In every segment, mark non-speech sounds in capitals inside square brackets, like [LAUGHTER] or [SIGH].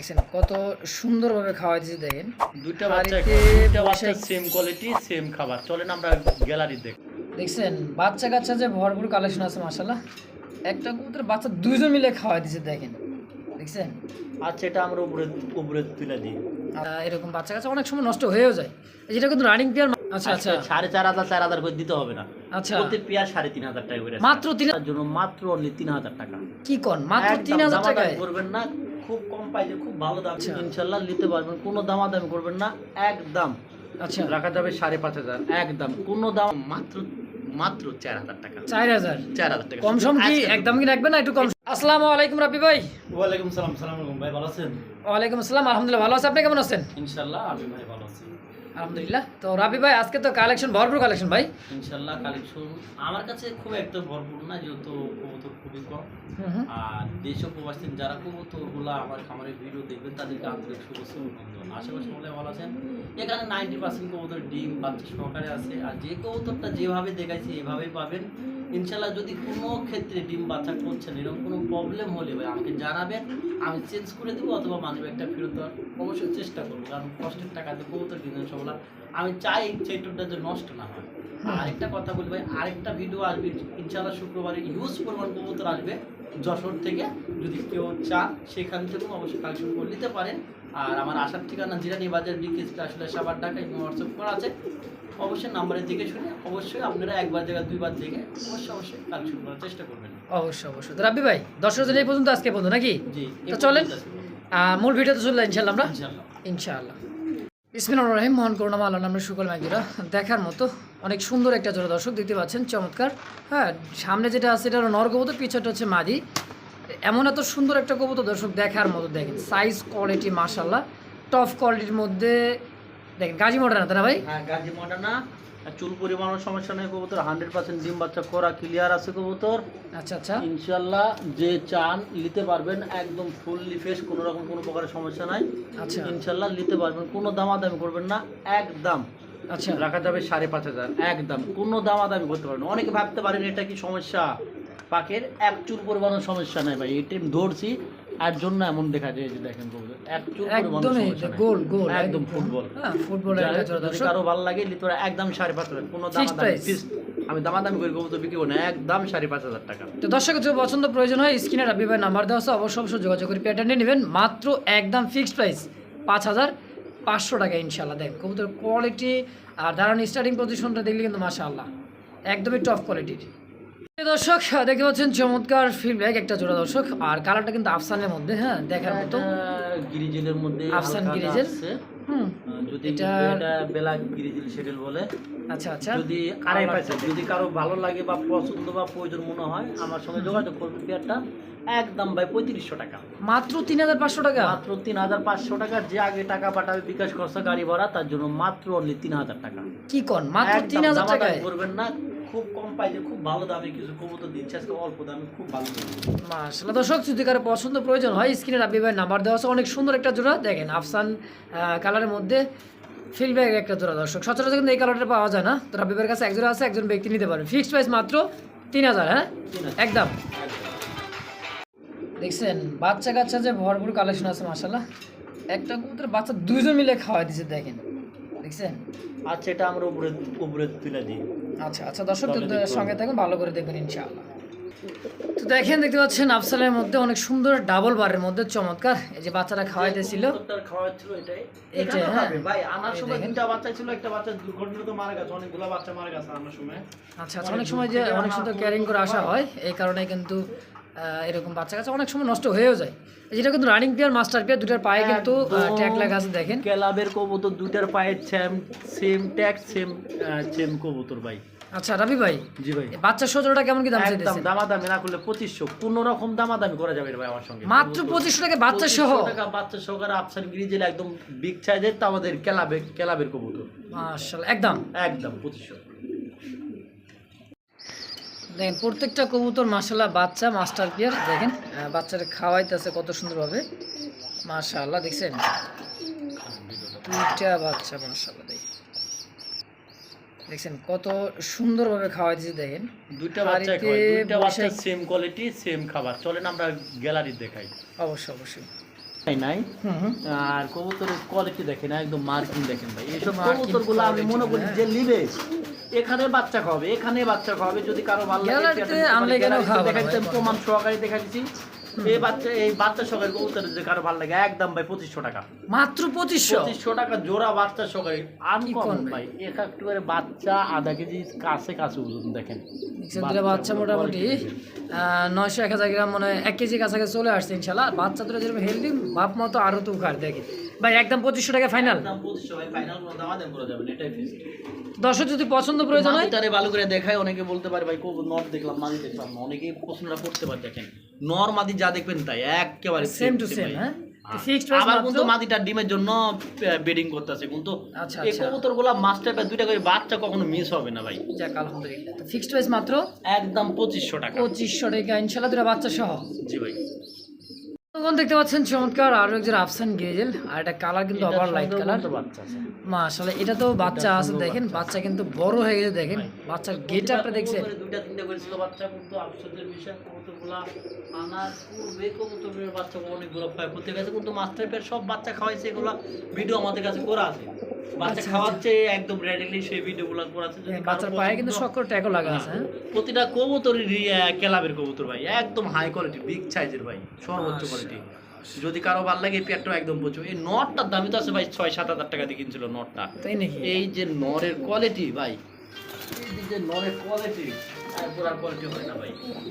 দেখছেন কত সুন্দরভাবে খাওয়াই দিয়েছে দেখেন। দুইটা বাচ্চা বাড়িতে দুইটা বাচ্চা সেম কোয়ালিটি সেম খাবার। চলেন আমরা গ্যালারি দেখ। দেখছেন বাচ্চা কাচ্চা যে ভরপুর কালেকশন আছে মাসাল্লাহ একটা কবুতর বাচ্চা দুইজন মিলে খাওয়াই দিয়েছে দেখেন। দেখছেন? আচ্ছা এটা আমরা উপরে উপরে তুলে দিই। এরকম বাচ্চা কাচ্চা অনেক সময় নষ্ট হয়েও যায়। যেটা কিন্তু রানিং পেয়ার আচ্ছা আচ্ছা। সাড়ে চার হাজার চার হাজার করে দিতে হবে না। আচ্ছা। প্রতি পেয়ার সাড়ে তিন হাজার টাকা করে মাত্র তিন জন্য মাত্র অনলি তিন হাজার টাকা। কি কন? মাত্র তিন হাজার টাকায়? করবেন না খুব কম পাইছে খুব ভালো দাম আচ্ছা। ইনশাল্লাহ নিতে পারবেন। কোনো দামাদামি করবেন না একদম। আচ্ছা। রাখা যাবে সাড়ে পাঁচ হাজার একদম। কোনো দাম মাত্র মাত্র চার হাজার টাকা। চার হাজার? চার হাজার টাকা। কম সম কি? একদম কি রাখবেন না একটু কম আসসালামু আলাইকুম রাবি ভাই। ওয়ালাইকুম সালাম সালাম আলাইকুম ভাই ভালো আছেন? ওয়ালাইকুম আসসালাম আলহামদুলিল্লাহ ভালো আছেন। আপনি কেমন আছেন? ইনশাল্লাহ আমি ভাই ভালো আছি। আলহামদুলিল্লাহ। তো রাবি ভাই আজকে তো কালেকশন ভরপুর কালেকশন ভাই। ইনশাল্লাহ কালেকশন আমার কাছে খুব একটা ভরপুর না যেহেতু কবুতর খুবই কম। আর দেশ ও প্রবাসী যারা কবুতরগুলো আমার খামারে ভিডিও দেখবেন তাদেরকে আন্তরিক শুভেচ্ছা অভিনন্দন। আশেপাশে বলে ভালো আছেন? এখানে নাইনটি পার্সেন্ট কবুতর ডিম বাচ্চা সহকারে আছে। আর যে কবুতরটা যেভাবে দেখাইছে এভাবেই পাবেন। ইনশাল্লাহ যদি কোনো ক্ষেত্রে ডিম বাচ্চা করছেন এরকম কোনো প্রবলেম হলে ভাই আমাকে জানাবেন আমি চেঞ্জ করে দেবো অথবা মানবে একটা ফেরত দেওয়ার অবশ্যই চেষ্টা করব। কারণ কষ্টের টাকা টাকাতে কবুতর কিনবেন সবগুলা আমি চাই চেটুরটা যে নষ্ট না হয়। আরেকটা কথা বলি ভাই, আরেকটা ভিডিও আসবে ইনশাল্লাহ শুক্রবারে ইউজ পরিমাণ কবুতর আসবে যশোর থেকে। যদি কেউ চান, সেখান থেকেও অবশ্যই কালেকশন করে নিতে পারেন। আর আমার আসার ঠিকানা জিরানি বাজার, বিকেএসপি আসলে সাবার ঢাকা এবং হোয়াটসঅ্যাপ করা আছে। অবশ্যই নাম্বারের দিকে শুনে অবশ্যই আপনারা একবার জায়গা দুইবার দেখে অবশ্যই অবশ্যই কালেকশন করার চেষ্টা করবেন। অবশ্যই অবশ্যই। তো রাবি ভাই দর্শক এই পর্যন্ত আজকে পর্যন্ত নাকি? জি তো চলেন মূল ভিডিওতে চললাম ইনশাল্লাহ আমরা? ইনশাআল্লাহ। ইসমিন রহিম মোহন করুণা আল্লাহ নামের শুকল ম্যাগিরা দেখার মতো অনেক সুন্দর একটা জোড়া দর্শক দেখতে পাচ্ছেন চমৎকার। হ্যাঁ সামনে যেটা আছে এটা নর কবুতর পিছনটা হচ্ছে মাদি। এমন এত সুন্দর একটা কবুতর দর্শক দেখার মতো দেখেন সাইজ কোয়ালিটি মাশাল্লাহ টপ কোয়ালিটির মধ্যে দেখেন গাজী মডার্ন তারা ভাই? হ্যাঁ গাজী মডানা চুল পরিমাণের সমস্যা নেই কবুতর হান্ড্রেড পার্সেন্ট ডিম বাচ্চা করা ক্লিয়ার আছে কবুতর। আচ্ছা আচ্ছা। ইনশাল্লাহ যে চান নিতে পারবেন একদম ফুললি ফ্রেশ কোনো রকম কোনো প্রকারের সমস্যা নাই। আচ্ছা। ইনশাল্লাহ নিতে পারবেন কোনো দামাদামি করবেন না একদম। আচ্ছা। রাখা যাবে সাড়ে পাঁচ হাজার একদম। কোনো দামাদামি করতে পারবেন না। অনেকে ভাবতে পারেন এটা কি সমস্যা? পাকের এক চুল পরিমাণের সমস্যা নাই ভাই এটা ধরছি আর জন্য এমন দেখা যায় যে দেখেন কবুতর এক চুল পরিমাণের সমস্যা গোল গোল একদম ফুটবল। হ্যাঁ ফুটবলের যদি কারও ভালো লাগে নিতে পারে একদম সাড়ে পাঁচ হাজার কোনো। আমি দামাদামি করে কবুতর বিক্রি করি একদম সাড়ে পাঁচ হাজার টাকা। তো দর্শকের যদি পছন্দ প্রয়োজন হয় স্ক্রিনে রাবি ভাই নাম্বার দেওয়া আছে অবশ্যই অবশ্যই যোগাযোগ করে প্যাটার্নে নেবেন। মাত্র একদম ফিক্সড প্রাইস পাঁচ হাজার পাঁচশো টাকা ইনশাল্লাহ দেখ কবুতর কোয়ালিটি আর দাঁড়ানো স্টার্টিং পজিশনটা দেখলে কিন্তু মাশাআল্লাহ একদমই টপ কোয়ালিটির দর্শক দেখতে পাচ্ছেন চমৎকার ফিডব্যাক একটা জোড়া দর্শক। আর কালারটা কিন্তু আফসানের মধ্যে হ্যাঁ দেখার মতো। গিরিজেলের মধ্যে আফসান গিরিজেল। হুম যদি এটা- এটা বেলা গিরিজেল সেটেল বলে। আচ্ছা আচ্ছা। যদি আড়াই পাইছে যদি কারও ভালো লাগে বা পছন্দ বা প্রয়োজন মনে হয় আমার সঙ্গে যোগাযোগ করবেন পেয়ারটা একদম ভাই পঁয়ত্রিশশো টাকা। মাত্র তিন হাজার পাঁচশো টাকা? মাত্র তিন হাজার পাঁচশো টাকা। যে আগে টাকা পাঠাবে বিকাশ খরচা গাড়ি ভাড়া তার জন্য মাত্র অনলি তিন হাজার টাকা। কি কন? মাত্র তিন হাজার টাকায়? করবেন না। খুব কম পাইলে খুব ভালো দামে কিছু কবুতর দিচ্ছে আজকে অল্প দামে খুব ভালো দামে মাশাআল্লাহ। দর্শক যদি কারও পছন্দ প্রয়োজন হয় স্ক্রিনে রাব্বি ভাই নাম্বার দেওয়া আছে। অনেক সুন্দর একটা জোড়া। দেখেন আফসান কালারের মধ্যে ফিলব্যাগ একটা জোড়া। দর্শক সচরাচর কিন্তু এই কালারটা পাওয়া যায় না। তো রাব্বি ভাইয়ের কাছে এক জোড়া আছে একজন ব্যক্তি নিতে পারবে। ফিক্সড প্রাইস মাত্র তিন হাজার হ্যাঁ। একদম। দেখছেন বাচ্চা কাচ্চা যে ভরপুর কালেকশন আছে মাশাআল্লাহ। একটা কবুতর বাচ্চা দুইজন মিলে খাওয়াই দিছে দেখেন। দেখছেন? আচ্ছা এটা আমরা উপরে উপরে তুলে দিই। আচ্ছা আচ্ছা দর্শক। সঙ্গে থাকুন ভালো করে দেখবেন ইনশাআল্লাহ। তো দেখেন দেখতে পাচ্ছেন আফসালের মধ্যে অনেক সুন্দর ডাবল বারের মধ্যে চমৎকার। এই যে বাচ্চারা খাওয়াইতেছিল। হ্যাঁ। খাবে, ভাই আনার সময় দেখেন। বাচ্চা ছিল একটা বাচ্চা দুর্ঘটনা মারা গেছে অনেকগুলো বাচ্চা মারা গেছে আনার সময়। আচ্ছা আচ্ছা অনেক সময় যে অনেক সুন্দর ক্যারিং করে আসা হয়। এই কারণে কিন্তু এরকম বাচ্চা কাচ্চা অনেক সময় নষ্ট হয়েও যায়। যেটা কিন্তু রানিং পেয়ার মাস্টার পেয়ার দুটার পায়ে কিন্তু। ট্যাগ লাগা আছে দেখেন। ক্যালাবের কবুতর দুইটার পায়ে same same tag same same কবুতর ভাই। আচ্ছা রাবি ভাই জি ভাই। এই বাচ্চার কেমন কি দাম একদম দামাদামি না করলে পঁচিশশো। কোনো রকম দামাদামি করা যাবে ভাই আমার সঙ্গে। মাত্র পঁচিশশো টাকা বাচ্চা সহ। টাকা বাচ্চা সহকারে আফসান গ্রিজেল একদম বিগ সাইজের তা আমাদের ক্যালাবে ক্যালাবের কবুতর। মাশাআল্লাহ একদম। একদম পঁচিশশো। দেখেন প্রত্যেকটা কবুতর মাশাআল্লাহ বাচ্চা মাস্টার পেয়ার দেখেন বাচ্চারা খাওয়াইতেছে কত সুন্দরভাবে। মাশাআল্লাহ দেখছেন? দুইটা বাচ্চা মাশাআল্লাহ দেখেন। দেখছেন কত সুন্দরভাবে খাওয়াইতেছে দেখেন। দুইটা বাচ্চা দুইটা বাচ্চা সেম কোয়ালিটি সেম খাবার। চলেন আমরা গ্যালারি দেখাই। অবশ্যই অবশ্যই। নাই আর কবুতরের কোয়ালিটি দেখেন একদম মার্কিং দেখেন ভাই। এইসব কবুতরগুলো আমি মনে করি যে নিবে। এখানে বাচ্চা খাওয়াবে এখানে বাচ্চা খাওয়াবে যদি কারও ভালো লাগে দেখাচ্ছি? প্রমাণ সহকারে দেখাচ্ছি এই বাচ্চা এই বাচ্চা সহকারে কবুতর যদি কারও ভালো লাগে একদম ভাই পঁচিশশো টাকা। মাত্র পঁচিশশো? পঁচিশশো টাকা জোড়া বাচ্চা সহকারে। আনকমন ভাই? এক একটু করে বাচ্চা আধা কেজি কাছে কাছে ওজন দেখেন। বাচ্চা মোটামুটি নয়শো এক হাজার গ্রাম মানে এক কেজি কাছাকাছি চলে আসছে ইনশাল্লাহ। বাচ্চা দুটো যেরকম হেলদি বাপ মতো আরও তো উখার দেখে। ভাই একদম পঁচিশশো টাকা ফাইনাল দর্শক যদি পছন্দ প্রয়োজন হয় মাদিটারে ভালো করে দেখায় অনেকে বলতে পারে ভাই নর দেখলাম মাদি দেখলাম না অনেকেই প্রশ্নটা করতে পারে দেখেন নর মাদি যা দেখবেন তাই একেবারে সেম টু সেম হ্যাঁ? আবার কিন্তু মাদিটা ডিমের জন্য বেডিং করতেছে কিন্তু আচ্ছা, এই আচ্ছা। মাস্টার পে দুইটা করে বাচ্চা কখনো মিস হবে না ভাই। যাক আলহামদুলিল্লাহ। ফিক্সড প্রাইস মাত্র? একদম পঁচিশশো টাকা। পঁচিশশো টাকা ইনশাল্লাহ দুটো বাচ্চা সহ জি ভাই। তখন দেখতে পাচ্ছেন চমৎকার আরও একজন আফসান গেজেল আর এটা কালার কিন্তু আবার লাইট কালার মা আসলে এটা তো বাচ্চা আছে দেখেন বাচ্চা। কিন্তু বড় হয়ে গেছে দেখেন। বাচ্চার গেট আপটা দেখছেন। দুইটা তিনটা করেছিল বাচ্চা কিন্তু আফসানের বিষয় কবুতরগুলা আনার পূর্বে কবুতরের বাচ্চা অনেকগুলো ক্ষয়ক্ষতি গেছে। কিন্তু মাস্টার পেয়ার সব বাচ্চা খাওয়াইছে এগুলো ভিডিও আমাদের কাছে করা আছে। বাচ্চা আচ্ছা, খাওয়াচ্ছে একদম রেডিলি সেই ভিডিওগুলো করা যদি কারও বাচ্চার পায়ে কিন্তু পছন্দ- ট্যাগও লাগা আছে হ্যাঁ? প্রতিটা কবুতরেরই আহ, কবুতর ভাই একদম হাই কোয়ালিটি বিগ সাইজের ভাই সর্বোচ্চ কোয়ালিটি যদি কারও ভালো লাগে এই পেয়ারটাও একদম প্রচুর। এই নটটার দামই তো আছে ভাই ছয় সাত হাজার টাকা দিয়ে কিনছিল নটটা। তাই নাকি? এই যে নরের কোয়ালিটি ভাই এই যে নরের কোয়ালিটি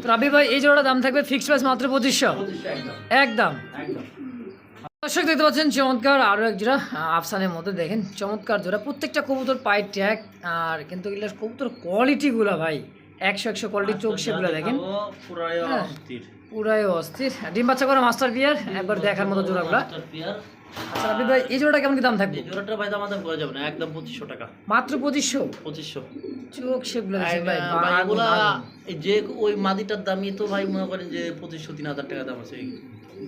রাবি ভাই, এই দাম থাকবে ফিক্সড প্রাইস মাত্র পঁচিশশো। একদম। দেখতে পাচ্ছেন, চমৎকার এক জোড়া আফসানের দেখেন, চমৎকার জোড়া। প্রত্যেকটা কবুতর ট্যাগ, আর কিন্তু ভাই, একশো একশো চোখ দেখেন। হ্যাঁ। পুরাই অস্থির। ডিম বাচ্চা করা মাস্টার বিয়ার একবার দেখার মতো মাস্টার পেয়ার। আচ্ছা রাবি ভাই এই জোড়াটা কেমন কি দাম থাকবে? জোড়াটা ভাই দাম আদাম করা যাবে না একদম পঁচিশশো টাকা। মাত্র পঁচিশশো? পঁচিশশো। চোখ সেগুলো এগুলা যে ওই মাদিটার দামই তো ভাই মনে করেন যে পঁচিশশো তিন হাজার টাকা দাম আছে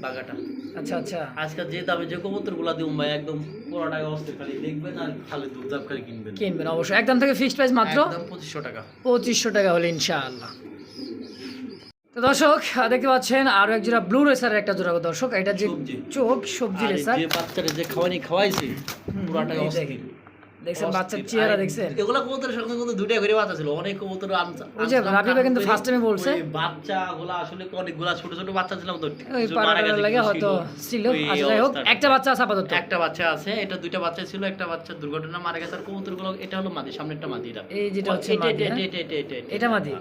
বাগাটা। আচ্ছা আচ্ছা। আজকাল যে দামে যে কবুতরগুলা দিব ভাই একদম পুরোটাই অস্থির খালি। দেখবেন আর খালি দুধ খালি কিনবেন। কিনবেন অবশ্যই। একদম থেকে ফিক্সড প্রাইস মাত্র? একদম পঁচিশশো টাকা। পঁচিশশো টাকা হলে ইনশাআল্লাহ। তো দর্শক দেখতে পাচ্ছেন আরও এক জোড়া ব্লু রেসার একটা জোড়া দর্শক। এটা যে চোখ সবজি রেসার যে বাচ্চাটা যে খাওয়ানি খাওয়াইছে পুরাটা। দেখছেন বাচ্চার চেহারা দেখছেন। এগুলা কবুতরের সঙ্গে কিন্তু দুইটা করে বাচ্চা ছিল অনেক কবুতর ওই যে রাবি ভাই কিন্তু কান first time এ করে, বলছে। ওই বাচ্চাগুলা আসলে অনেকগুলা ছোট ছোট বাচ্চা ছিলাম তো ওই কিছু মারা পাড়াটার গেছে, লাগে হয়তো ছিল। আচ্ছা যাই হোক একটা বাচ্চা আছে আপাতত। একটা বাচ্চা আছে এটা দুইটা বাচ্চা ছিল একটা বাচ্চা দুর্ঘটনা মারা গেছে আর এটা হলো মাদি সামনে একটা মাদি এটা। এই যেটা হচ্ছে এটা- মাদি, হ্যাঁ? এটা- এটা- এটা- এটা- এটা মাদি?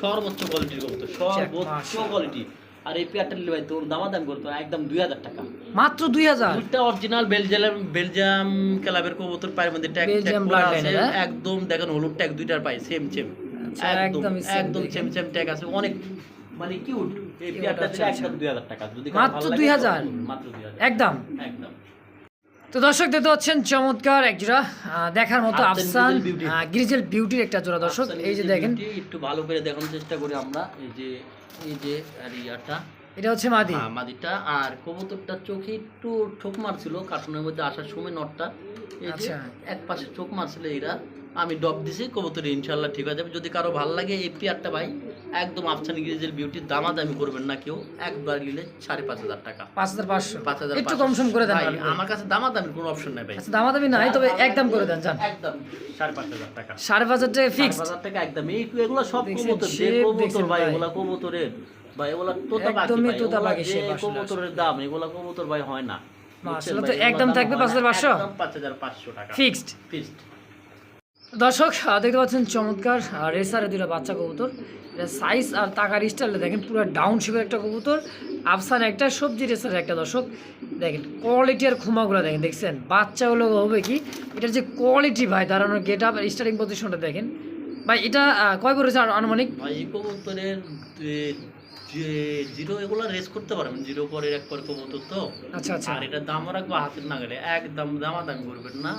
সর্বোচ্চ কোয়ালিটির কবুতর সর্বোচ্চ কোয়ালিটি আর এই পেয়ারটা নিলে ভাই তোর দামাদাম করতো একদম দুই হাজার টাকা। মাত্র দুই হাজার? দুইটা অরিজিনাল বেলজিয়াম বেলজিয়াম ক্লাবের কবুতর পায়ের মধ্যে ট্যাগ হ্যাঁ? একদম দেখেন হলুদ ট্যাগ দুইটার পায় সেম সেম একদম একদম সেম সেম ট্যাগ আছে। অনেক মানে কিউট এই পেয়ারটা আচ্ছা, আচ্ছা। একদম দুই হাজার টাকা। যদি মাত্র দুই হাজার? মাত্র দুই হাজার। একদম? একদম। তো দর্শক দেখতে পাচ্ছেন চমৎকার এক জোড়া দেখার মতো আফসান গ্রিজেল বিউটির একটা জোড়া দর্শক এই যে দেখেন। একটু ভালো করে দেখানোর চেষ্টা করি আমরা এই যে এই যে ইয়াটা। এটা হচ্ছে মাদি। হ্যাঁ, মাদিটা আর কবুতরটা চোখে একটু ঠোক মারছিল কার্টুনের মধ্যে আসার সময় নটটা এই যে আচ্ছা। এক পাশে চোখ মারছিল এরা। আমি ডব দিছি কবুতর ইনশাল্লাহ ঠিক হয়ে যাবে। যদি কারও ভালো লাগে এই পেয়ারটা ভাই একদম আফসানি গ্রিজের বিউটি দামাদামি করবেন না কেউ। একবার নিলে সাড়ে পাঁচ হাজার টাকা। পাঁচ হাজার পাঁচশো। পাঁচ হাজার একটু কম সম করে দেন ভাই। আমার কাছে দামাদামি কোনো অপশন নাই ভাই। আচ্ছা দামাদামি নাই তবে একদম করে দেন জান একদম। সাড়ে পাঁচ হাজার টাকা। সাড়ে পাঁচ হাজার টাকা পাঁচ হাজার টাকা একদম। এই এগুলো সব কবুতর কবুতর ভাই। এগুলা কবুতরের ভাই এগুলা তোতা একদমই তোতা shape আসলে কবুতরের দাম এগুলা কবুতর ভাই হয় না। মাশাআল্লাহ, তো একদম থাকবে না, 5,500? একদম পাঁচ হাজার পাঁচশো টাকা। ফিক্সড ফিক্সড দর্শক দেখতে পাচ্ছেন চমৎকার রেসারে দুটো বাচ্চা কবুতর। এটা সাইজ আর টাকার স্টাইলে দেখেন, পুরো ডাউন শেপের একটা কবুতর আফসান একটা, সবজি রেসারের একটা দর্শক। দেখেন কোয়ালিটি আর খুমাগুলো দেখেন, দেখছেন? বাচ্চাগুলো হবে কি? এটার যে কোয়ালিটি ভাই, দাঁড়ানোর গেট আপ স্টার্টিং পজিশনটা দেখেন। ভাই, এটা কয় করেছে আনুমানিক? ভাই কবুতরের যে জিরো এগুলা রেস করতে পারবেন জিরো পরের এক পর কবুতর তো। আচ্ছা আচ্ছা। আর এটা দাম রাখব হাতের না গেলে একদম দামাদামি করবেন না।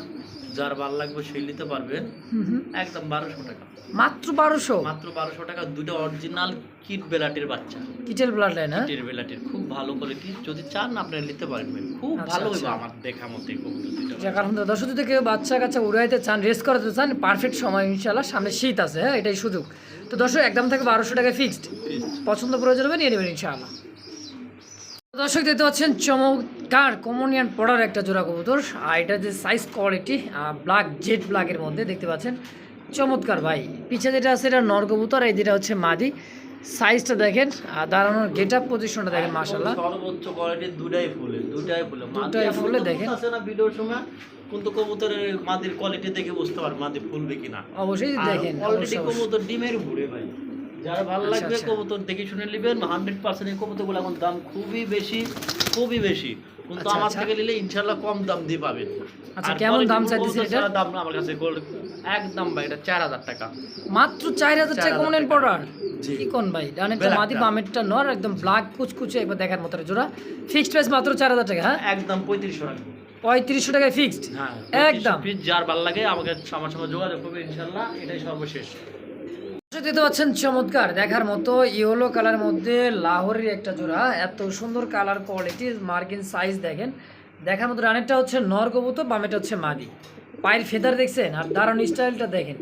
যার ভালো লাগবে সেই নিতে পারবেন। একদম বারোশো টাকা। মাত্র বারোশো? মাত্র বারোশো টাকা। দুটো অরিজিনাল কিট বেলাটের বাচ্চা। কিটেল ব্লাড লাইন হ্যাঁ? কিটের বেলাটের। খুব ভালো কোয়ালিটি যদি চান আপনারা নিতে পারবেন। খুব আচ্ছা, ভালো হইবে। আমার দেখা মতে কবুতর কারণ দর্শক কেউ বাচ্চা কাচ্চা উড়াইতে চান রেস করাতে চান পারফেক্ট সময় ইনশাল্লাহ সামনে শীত আছে হ্যাঁ? এটাই সুযোগ। তো দর্শক একদম থাকে বারোশো টাকা ফিক্সড পছন্দ প্রয়োজন হবে নিয়ে নেবেন ইনশাআল্লাহ। দর্শক দেখতে পাচ্ছেন চমৎকার কমনিয়ান পড়ার একটা জোড়া কবুতর। আর এটা যে সাইজ কোয়ালিটি ব্ল্যাক জেড ব্ল্যাকের মধ্যে দেখতে পাচ্ছেন। চমৎকার ভাই। পিছে যেটা আছে এটা নর কবুতর এই যেটা হচ্ছে মাদি। সাইজটা দেখেন আর দাঁড়ানোর গেট আপ পজিশনটা দেখেন মাশাল্লাহ সর্বোচ্চ কোয়ালিটির দুটাই ফুলে দুটাই ফুলে। দুটাই ফুলে দেখেন। আছে না ভিডিওর সময় কিন্তু কবুতরের মাদির কোয়ালিটি দেখে বুঝতে পারবে মাদি ফুলবে কিনা অবশ্যই দেখেন অলরেডি। কবুতর ডিমের ঘুরে ভাই যার ভালো আচ্ছা, লাগবে আচ্ছা। কবুতর দেখে শুনে নেবেন হান্ড্রেড পার্সেন্ট এই কবুতরগুলো এখন দাম খুবই বেশি খুবই বেশি কিন্তু আচ্ছা, আমার। থেকে নিলে ইনশাল্লাহ কম দাম দিয়ে পাবেন আচ্ছা, কেমন দাম চাইতেছেন এটার? ছাড়া দাম না আমার কাছে গোল্ড একদম ভাই এটা চার হাজার টাকা মাত্র চার হাজার টাকা 4,000 কমনিয়ান টাকা। পড়ার জি। কি কোন ভাই ডানেরটা মাদি। বামেরটা নর একদম ব্ল্যাক কুচকুচে একবার দেখার মতো জোড়া ফিক্সড প্রাইস মাত্র চার হাজার টাকা হ্যাঁ একদম পঁয়ত্রিশশো রাখব পঁয়ত্রিশশো টাকায় ফিক্সড হ্যাঁ একদম। পিস যার ভালো লাগে আমাকে আমার সঙ্গে যোগাযোগ করবে ইনশাল্লাহ এটাই সর্বশেষ। দেখতে পাচ্ছেন চমৎকার। দেখার মতো ইয়েলো কালার মধ্যে লাহোরের একটা জোড়া। এত সুন্দর কালার কোয়ালিটি মার্কিন সাইজ দেখেন। দেখার মতো রানেরটা হচ্ছে নর কবুতর বামেটা হচ্ছে মাদি। পায়ের ফেদার দেখছেন আর দারুণ স্টাইলটা দেখেন।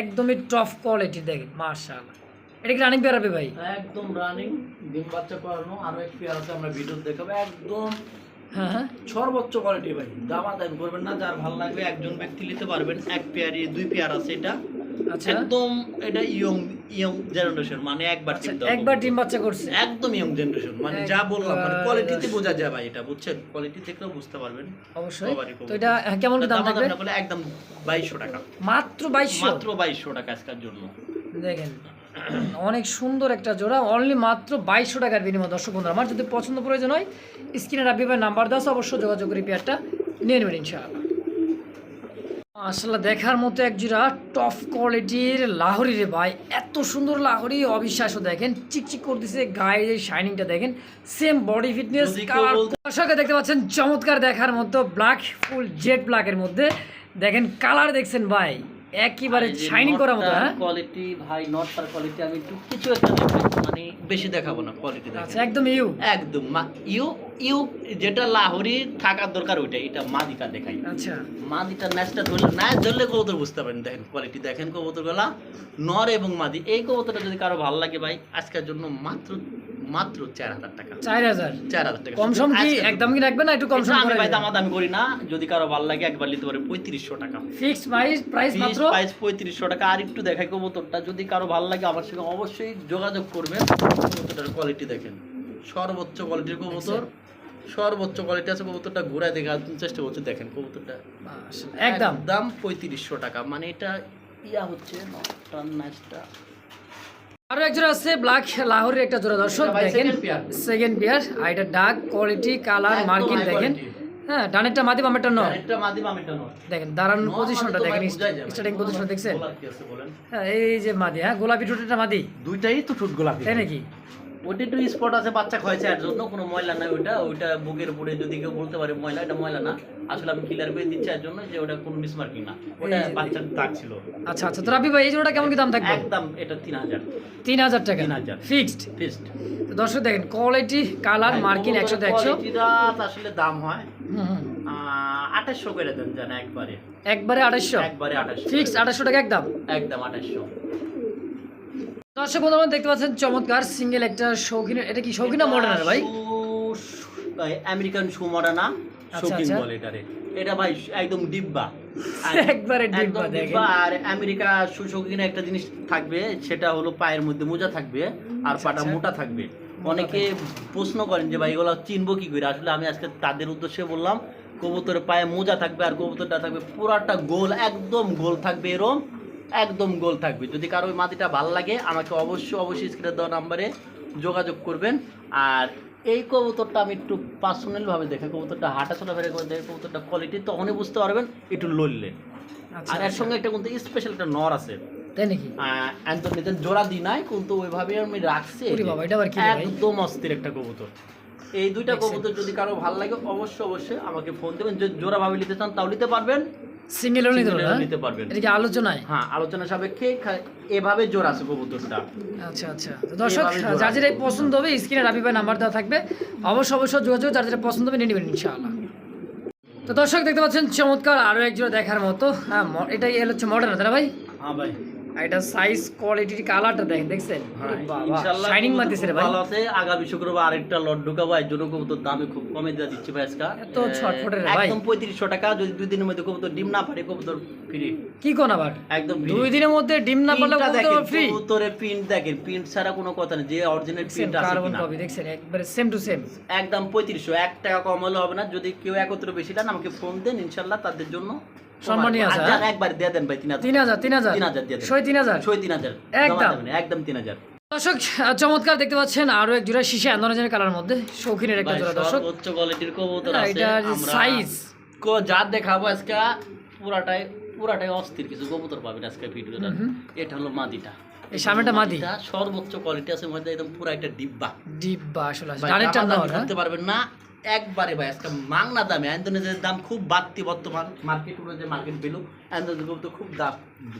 একদমই টফ কোয়ালিটি দেখেন মার্শাল্লাহ এটা কি রানিং বেরাবে ভাই? একদম রানিং ডিম বাচ্চা করানো আরও এক আমরা ভিডিও দেখাবো। একদম হ্যাঁ। সর্বোচ্চ কোয়ালিটি ভাই। দামা দাম করবেন না যার ভালো লাগবে একজন ব্যক্তি নিতে পারবেন। এক পেয়ারি দুই পেয়ার আছে এটা। আচ্ছা। একদম এটা ইয়ং ইয়ং জেনারেশন মানে একবার আচ্ছা, একবার ডিম বাচ্চা করছে। একদম ইয়ং জেনারেশন মানে যা বললাম মানে কোয়ালিটিতে বোঝা যায় ভাই এটা বুঝছেন? কোয়ালিটি দেখলেও বুঝতে পারবেন। অবশ্যই। তো এটা হ্যাঁ, কেমন দাম থাকবে? একদম বাইশশো টাকা। মাত্র বাইশশো? মাত্র বাইশশো টাকা আজকের জন্য। দেখেন। অনেক সুন্দর একটা জোড়া অনলি মাত্র বাইশশো টাকার বিনিময়। দর্শক বন্ধুরা আমার যদি পছন্দ প্রয়োজন হয় স্ক্রিনে রাব্বি ভাই নাম্বার দাও অবশ্যই যোগাযোগ করে পেয়ারটা নিয়ে নেবেন ইনশাআল্লাহ। আসলে দেখার মতো এক জোড়া টপ কোয়ালিটির লাহরি রে ভাই। এত সুন্দর লাহরি অবিশ্বাস্য দেখেন চিকচিক করতেছে গায়ে যে শাইনিংটা দেখেন সেম বডি ফিটনেস কালার দর্শকে দেখতে পাচ্ছেন চমৎকার দেখার মতো ব্ল্যাক ফুল জেড ব্ল্যাকের মধ্যে। দেখেন কালার দেখছেন ভাই। একেবারে শাইনিং করার মতো হ্যাঁ? কোয়ালিটি ভাই নটটার কোয়ালিটি আমি একটু কিছু একটা মানে বেশি দেখাবো না কোয়ালিটি আচ্ছা একদম ইউ। একদম মা- ইউ ইউ যেটা লাহোরি থাকার দরকার ওইটা এটা দেখাই। আচ্ছা। মাদিটা ন্যাচটা ধরলে ন্যাচ ধরলে কবুতর বুঝতে পারেন দেখেন কোয়ালিটি দেখেন কবুতরগুলা নর এবং মাদি। এই কবুতরটা যদি কারও ভালো লাগে ভাই আজকের জন্য মাত্র মাত্র চার হাজার টাকা। চার হাজার? চার হাজার টাকা। কম সম কি একদম কি রাখবেন না একটু কম সম আমি করে ভাই দামাদামি করি না যদি কারও ভালো লাগে একবার নিতে পারে পঁয়ত্রিশশো টাকা। ফিক্সড প্রাইস প্রাইস মাত্র? প্রাইস পঁয়ত্রিশশো টাকা। আর একটু দেখাই কবুতরটা যদি কারও ভালো লাগে আমার সঙ্গে অবশ্যই যোগাযোগ করবেন। কবুতরটার কোয়ালিটি দেখেন। সর্বোচ্চ কোয়ালিটির কবুতর সর্বোচ্চ কোয়ালিটি আছে কবুতরটা ঘুরায় দেখার চেষ্টা করছে দেখেন কবুতরটা। একদম। দাম পঁয়ত্রিশশো টাকা মানে এটা ইয়া হচ্ছে নাচটা আরও একজন আছে ব্ল্যাক লাহোরের একটা জোড়া দর্শক দেখেন সেকেন্ড পেয়ার আর এটা ডার্ক কোয়ালিটি কালার একদম মার্কিং দেখেন। হ্যাঁ ডানেরটা মাদি বামেরটা নয়। দেখেন দাঁড়ানোর পজিশনটা দেখেন। স্টার্টিং পজিশন দেখছেন? হ্যাঁ এই যে মাদি হ্যাঁ গোলাপি টুটিটা মাদি। দুইটাই তো ঠুট গোলাপি। তাই নাকি? ওটা একটু স্পট আছে বাচ্চা খয়েছে এর জন্য কোনো ময়লা নাই ওইটা ওইটা বুকের উপরে যদি কেউ বলতে পারে ময়লা এটা ময়লা না। আসলে আমি ক্লিয়ার করে দিচ্ছি এর জন্য যে ওটা কোনো মিসমার্কিং না। ওটা বাচ্চার দাগ ছিল। আচ্ছা আচ্ছা। তো রাবি ভাই এই জোড়াটা কেমন কি দাম থাকবে? একদম এটা তিন হাজার। তিন হাজার টাকা। 3000 ফিক্সড ফিস্ট তো দর্শক দেখেন কোয়ালিটি কালার মার্কিং একশো। একশো আসলে দাম হয়। আঠাশশো করে দেন জানা একবারে। একবারে আড়াইশো একবারে আঠাশশো। ফিক্সড আড়াইশো টাকা একদম? একদম আঠাশশো। দর্শক বন্ধু আমরা দেখতে পাচ্ছেন চমৎকার সিঙ্গেল একটা শৌখিন এটা কি শৌখিন মডার্ন ভাই? আমেরিকান শু আচ্ছা, শৌখিন আচ্ছা। বলে এটারে। এটা ভাই একদম ডিব্বা। [LAUGHS] একবারে ডিব্বা দেখেন। আর আমেরিকা একটা জিনিস থাকবে সেটা হলো পায়ের মধ্যে মোজা থাকবে আর পাটা আচ্ছা। মোটা থাকবে। অনেকে প্রশ্ন করেন যে ভাই এগুলো চিনবো কি করে? আসলে আমি আজকে তাদের উদ্দেশ্যে বললাম কবুতরের পায়ে মোজা থাকবে আর কবুতরটা থাকবে পুরাটা গোল একদম গোল থাকবে এরম। একদম গোল থাকবে। যদি কারও ওই মাটিটা ভালো লাগে আমাকে অবশ্যই অবশ্যই স্ক্রিনে দেওয়া নাম্বারে যোগাযোগ করবেন। আর এই কবুতরটা আমি একটু পার্সোনাল ভাবে দেখে কবুতরটা হাঁটা চলা ফেরে করে দেখে কবুতরটা কোয়ালিটি তখনই বুঝতে পারবেন একটু লড়লে। আচ্ছা আর এর সঙ্গে একটা কিন্তু স্পেশাল একটা নর আছে। তাই নাকি? অ্যান্থনিতে জোড়া দিই নাই কিন্তু ওইভাবে আমি রাখছি? একদম অস্থির একটা কবুতর। এই দুইটা কবুতর যদি কারও ভালো লাগে অবশ্যই অবশ্যই আমাকে ফোন দেবেন। যদি জোড়া ভাবে নিতে চান তাও নিতে পারবেন। সিঙ্গেল নিতে পারবেন নিতে পারবেন। এটা কি আলোচনায়? হ্যাঁ আলোচনা সাপেক্ষে এভাবে জোর আছে কবুতরটা। আচ্ছা আচ্ছা। দর্শক যার যেটা পছন্দ হবে স্ক্রিনে রাবি ভাই নাম্বার দেওয়া থাকবে। অবশ্য অবশ্য যোগাযোগ যার যেটা পছন্দ হবে নিয়ে নেবেন ইনশাআল্লাহ। তো দর্শক দেখতে পাচ্ছেন চমৎকার আরও একজোড়া দেখার মতো। হ্যাঁ এটাই হচ্ছে মডার্ন ভাই? হ্যাঁ ভাই। আর এটা সাইজ কোয়ালিটির কালারটা দেখেন দেখছেন? হ্যাঁ, ইনশাআল্লাহ শাইনিং মারতেছে রে ভাই। ভালো আছে। আগামী শুক্রবার আরেকটা লট ঢুকাবো। এর জন্য কবুতর দামে খুব কমে দিয়ে দিচ্ছি ভাই আজকে। এত ছটফটে রে ভাই। একদম পঁয়ত্রিশশো টাকা। যদি দুই দিনের মধ্যে কবুতর ডিম না পারে কবুতর ফ্রি কি কোন আবার? একদম দুই দিনের মধ্যে ডিম না পারলে ফ্রি কবুতরের প্রিন্ট দেখেন প্রিন্ট ছাড়া কোনো কথা নেই। যে অরিজিনাল প্রিন্ট আছে কার্বন কিনা। কপি দেখছেন? একবারে সেম টু সেম একদম পঁয়ত্রিশশো। এক টাকা কম হলে হবে না। যদি কেউ একত্র বেশি দেন আমাকে ফোন দেন। ইনশাল্লাহ তাদের জন্য আছে, যান হ্যাঁ? একবার দিয়ে দেন ভাই তিন হাজার। তিন হাজার তিন হাজার? তিন হাজার দিয়ে দেন। ছয় তিন হাজার? ছয় তিন হাজার। একদম। একদম তিন হাজার। দর্শক চমৎকার দেখতে পাচ্ছেন আরও এক জোড়া শিশে আন্দোলনের কালার মধ্যে শৌখিনের একটা জোড়া দর্শক। সর্বোচ্চ কোয়ালিটির কবুতর আছে আমরা সাইজ কো- যা দেখাবো আজকে পুরাটাই পুরাটাই অস্থির কিছু কবুতর পাবেন আজকে ভিডিওটা এটা হলো মাদিটা। এই সামনেটা মাদি? সর্বোচ্চ কোয়ালিটি আছে মধ্যে একদম পুরো একটা ডিব্বা। ডিব্বা আসলে আছে। পারবেন না একবারে ভাই আজকে মাংনা দামে। অ্যান্ডোনেজের দাম খুব বাড়তি বর্তমান। মার্কেট অনুযায়ী মার্কেট ভ্যালু অ্যান্ডোনেজ তো খুব দাম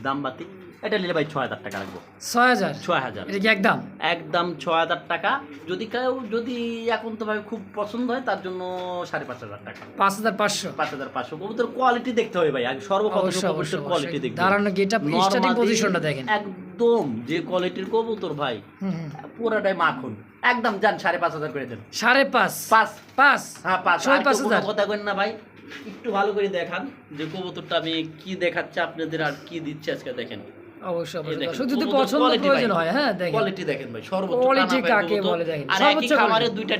দাম বাড়তি। এটা নিলে ভাই ছয় হাজার টাকা রাখব ছয় হাজার? ছয় হাজার। এটা কি একদম? একদম ছয় হাজার টাকা। যদি কেউ যদি এখন তো ভাই খুব পছন্দ হয় তার জন্য সাড়ে পাঁচ হাজার টাকা। পাঁচ হাজার পাঁচশো? পাঁচ হাজার পাঁচশো। কবুতর কোয়ালিটি দেখতে হবে ভাই। সর্বপ্রথম কবুতর কোয়ালিটি। দেখতে দাঁড়ানো starting Normally positionটা দেখেন। একদম যে কোয়ালিটির কবুতর ভাই। পুরাটাই মাখন। একদম যান সাড়ে পাঁচ হাজার করে দেন। সাড়ে পাঁচ? পাঁচ। পাঁচ? হ্যাঁ পাঁচ। ছয় পাঁচ হাজার। কথা কইন না ভাই একটু ভালো করে দেখান যে কবুতরটা আমি কি দেখাচ্ছি আপনাদের আর কি দিচ্ছি আজকে দেখেন। অবশ্যই যদি পছন্দ প্রয়োজন হয় হ্যাঁ দেখেন। কোয়ালিটি দেখেন ভাই সর্বোচ্চ Quality কাকে বলে দেখেন, আর সর্বোচ্চ একই খামারে দুইটা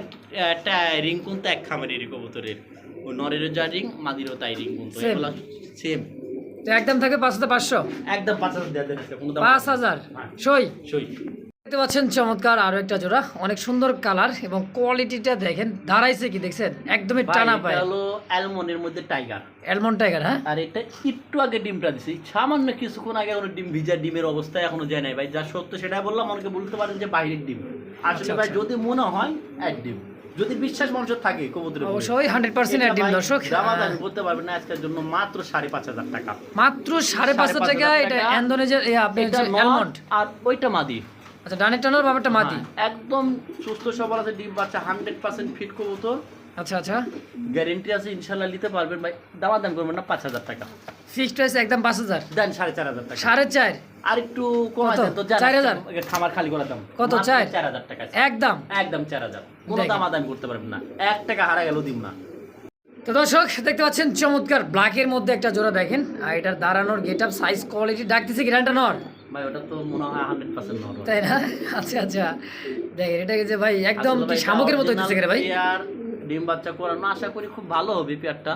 রিং কিন্তু এক খামারেরই কবুতরের। ও নরেরও যা রিং মাদিরও তাই রিং কিন্তু Same. সেম একদম থাকে পাঁচ হাজার পাঁচশো? একদম পাঁচ হাজার দেওয়া কোনো পাঁচ হাজার। হ্যাঁ, সই? সই। দেখতে পাচ্ছেন চমৎকার আরও একটা জোড়া। অনেক সুন্দর কালার এবং কোয়ালিটিটা দেখেন দাঁড়াইছে কি দেখছেন? একদমই টানা পায়। হলো অ্যালমনের মধ্যে টাইগার অ্যালমন্ড টাইগার হ্যাঁ? আর এটা একটু আগে ডিমটা দিছি। সামান্য কিছুক্ষণ আগে কোনো ডিম ভিজা ডিমের অবস্থা এখনও যায় নাই। ভাই যা সত্য সেটাই বললাম অনেকে বলতে পারেন যে বাইরের ডিম। আসলে আচ্ছা, ভাই আচ্ছা। যদি মনে হয় এক ডিম। যদি বিশ্বাস মানুষের থাকে কবুতরের অবশ্যই হান্ড্রেড পার্সেন্ট ডিম দর্শক। দামাদামি করতে পারবেন না আজকের জন্য মাত্র সাড়ে পাঁচ হাজার টাকা। মাত্র সাড়ে পাঁচ হাজার টাকা এটা। অ্যান্ডোনেজের আপনি অ্যালমন্ড আর ওইটা মাদি। আচ্ছা ডানের টানার ব্যাপারটা মাটি হ্যাঁ, একদম সুস্থ সবল আছে ডিম বাচ্চা হান্ড্রেড পার্সেন্ট ফিট কবুতর। আচ্ছা আচ্ছা। গ্যারেন্টি আছে ইনশাল্লাহ নিতে পারবেন ভাই। দামাদাম করবেন না পাঁচ হাজার টাকা। ফিক্সড প্রাইস একদম পাঁচ হাজার। দেন সাড়ে চার হাজার টাকা। সাড়ে চার? আর একটু কম? দেন তো চার হাজার? খামার খালি করে দাম কত? চার? চার হাজার টাকা একদম। একদম চার হাজার। কোনো দেখেন। দাম করতে পারবেন না। এক টাকা হারা গেল দিম না। তো দর্শক দেখতে পাচ্ছেন চমৎকার ব্ল্যাকের মধ্যে একটা জোড়া দেখেন। আর এটার দাঁড়ানোর গেট আপ সাইজ কোয়ালিটি ডাকতেছে গ্রান্ডটা নর? ভাই ওটা তো মনে হয় হান্ড্রেড পার্সেন্ট তাই না? [LAUGHS] আচ্ছা আচ্ছা। দেখেন এটাকে যে ভাই একদম কি শামুকের মতো হইতেছে রে ভাই? পেয়ার ডিম বাচ্চা করানো আশা করি খুব ভালো হবে পেয়ারটা।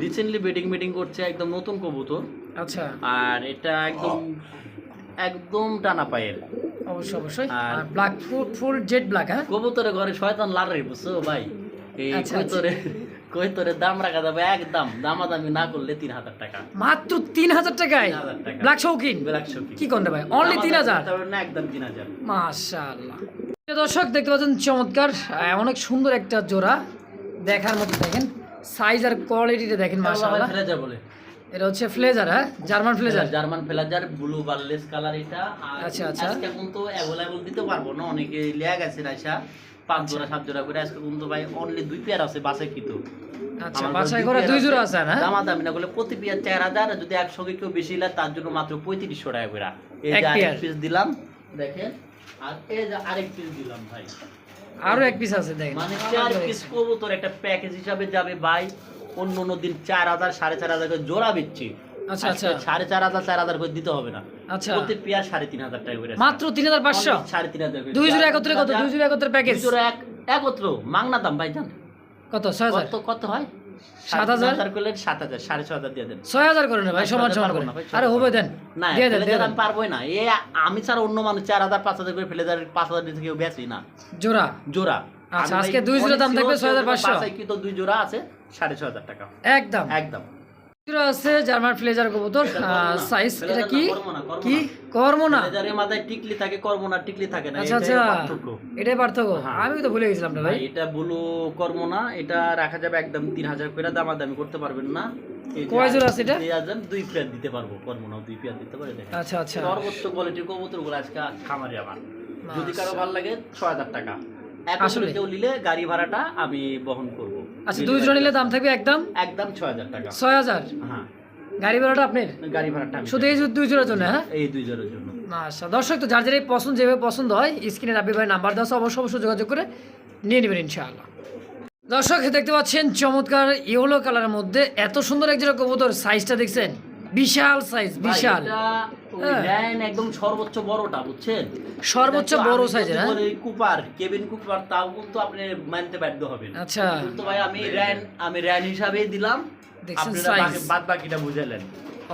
রিসেন্টলি বেডিং মিটিং করছে একদম নতুন কবুতর। আচ্ছা। আর এটা একদম একদম টানা পায়ের। অবশ্যই অবশ্যই। আর- আর ব্ল্যাক ফুল জেড ব্ল্যাক হ্যাঁ? কবুতরের ঘরে শয়তান লাড়ে বুঝছ ভাই? এই আচ্ছা, কৈতরে কৈতরের দাম রাখা যাবে? একদম। দামাদামি না করলে তিন হাজার টাকা। মাত্র তিন হাজার টাকায়? ব্ল্যাক শৌকিন ব্ল্যাক শোকি কি ভাই? অনলি তিন হাজার? না একদম তিন হাজার। মাশাআল্লাহ। দর্শক দেখতে পাচ্ছেন চমৎকার অনেক সুন্দর একটা জোড়া। দেখার মতো দেখেন। সাইজ আর কোয়ালিটিটা দেখেন মাশাআল্লাহ। বলে। এটা হচ্ছে ফ্লেজার হ্যাঁ? জার্মান ফ্লেজার জার্মান ফ্লেজার ব্লু বারলেস কালার এটা। আচ্ছা, আচ্ছা। আজকে কিন্তু অ্যাভেলেবল দিতে পারব না অনেকে লিয়া গেছে রাইসা পাঁচ জোড়া সাত জোড়া করে আজকে কিন্তু ভাই অনলি দুই পেয়ার আছে বাসে কিন্তু আচ্ছা বাছাই করা দুই জোড়া আছে না? দামা দামি না করলে প্রতি পেয়ার চার হাজার যদি একসঙ্গে কেউ বেশি নেয় তার জন্য মাত্র পঁয়ত্রিশশো টাকা করে। এই যে আরেক পিস দিলাম দেখেন। আর এই যে আরেক পিস দিলাম ভাই। আরও এক পিস আছে দেখেন। মানে চার পিস কবুতর একটা প্যাকেজ হিসাবে যাবে ভাই অন্য অন্য দিন চার হাজার সাড়ে চার হাজার করে জোড়া বেচছি আচ্ছা, আচ্ছা। সাড়ে চার হাজার চার হাজার করে দিতে হবে না। আচ্ছা। প্রতি পেয়ার সাড়ে তিন হাজার টাকা করে মাত্র তিন হাজার পাঁচশো? সাড়ে তিন হাজার দুই জোড়া একত্রে কত? দুই জোড়া একত্রে প্যাকেজ দুই জোড়া এক একত্র। মাংনা দাম ভাই জান। কত? ছয় হাজার? কত কত হয়? সাত হাজার? করলে সাত হাজার সাড়ে ছ হাজার দিয়ে দেন। ছয় হাজার করে না ভাই সমান সমান করে। আরে হবে দেন। না। দিয়ে দেন দিয়ে দেন পারবোই না। এ আমি ছাড়া অন্য মানুষ চার হাজার পাঁচ হাজার করে ফেলে দেয় পাঁচ হাজার দিয়ে কেউ বেচি না। জোড়া? জোড়া। আচ্ছা, আজকে দুই জোড়া দাম থাকবে sure 6,500 বাসায় কিন্তু দুই জোড়া আছে সাড়ে ছ হাজার টাকা। একদম। একদম। আছে জার্মান ফ্লেজার কবুতর। সাইজ এটা কি? কি? না। কর্ম মাথায় টিকলি থাকে কর্ম না টিকলি থাকে না আচ্ছা আচ্ছা। এটাই পার্থক্য? হ্যাঁ। আমি তো ভুলে গেছিলাম না ভাই। এটা বলো কর্ম না এটা রাখা যাবে একদম তিন হাজার করে দামাদামি করতে পারবেন না। কয় জোড়া আছে এটা? দুই হাজার দুই পেয়ার দিতে পারব কর্ম না দুই পেয়ার দিতে পারে আচ্ছা আচ্ছা। সর্বোচ্চ কোয়ালিটির কবুতরগুলো আজকে খামারে আমার। যদি কারও মাশাআল্লাহ। ভালো লাগে ছ হাজার টাকা? আসলে? কেউ নিলে গাড়ি ভাড়াটা আমি বহন করব। আচ্ছা দুই জোড়া নিলে দাম থাকবে একদম? একদম ছয় হাজার টাকা। ছয় হাজার হ্যাঁ। গাড়ি ভাড়াটা আপনার? গাড়ি ভাড়াটা শুধু এই দুই জোড়ার জন্য হ্যাঁ? এই দুই জন্য। আচ্ছা দর্শক তো যার যার এই পছন্দ যেভাবে পছন্দ হয় স্ক্রিনে রাব্বি ভাই নাম্বার দেওয়া অবশ্যই অবশ্যই যোগাযোগ করে নিয়ে নেবেন ইনশাআল্লাহ। দর্শক দেখতে পাচ্ছেন চমৎকার ইয়েলো কালারের মধ্যে এত সুন্দর এক জোড়া কবুতর সাইজটা দেখছেন? বিশাল সাইজ বিশাল। হ্যাঁ। একদম সর্বোচ্চ বড়টা বুঝছেন? সর্বোচ্চ বড় সাইজের, হ্যাঁ? কুপার কেবিন কুপার তাও কিন্তু আপনি মানতে বাধ্য হবেন। আচ্ছা। তো ভাই আমি র্যান আমি র্যান হিসাবেই দিলাম। আপনারা বাদ বাকিটা বুঝালেন।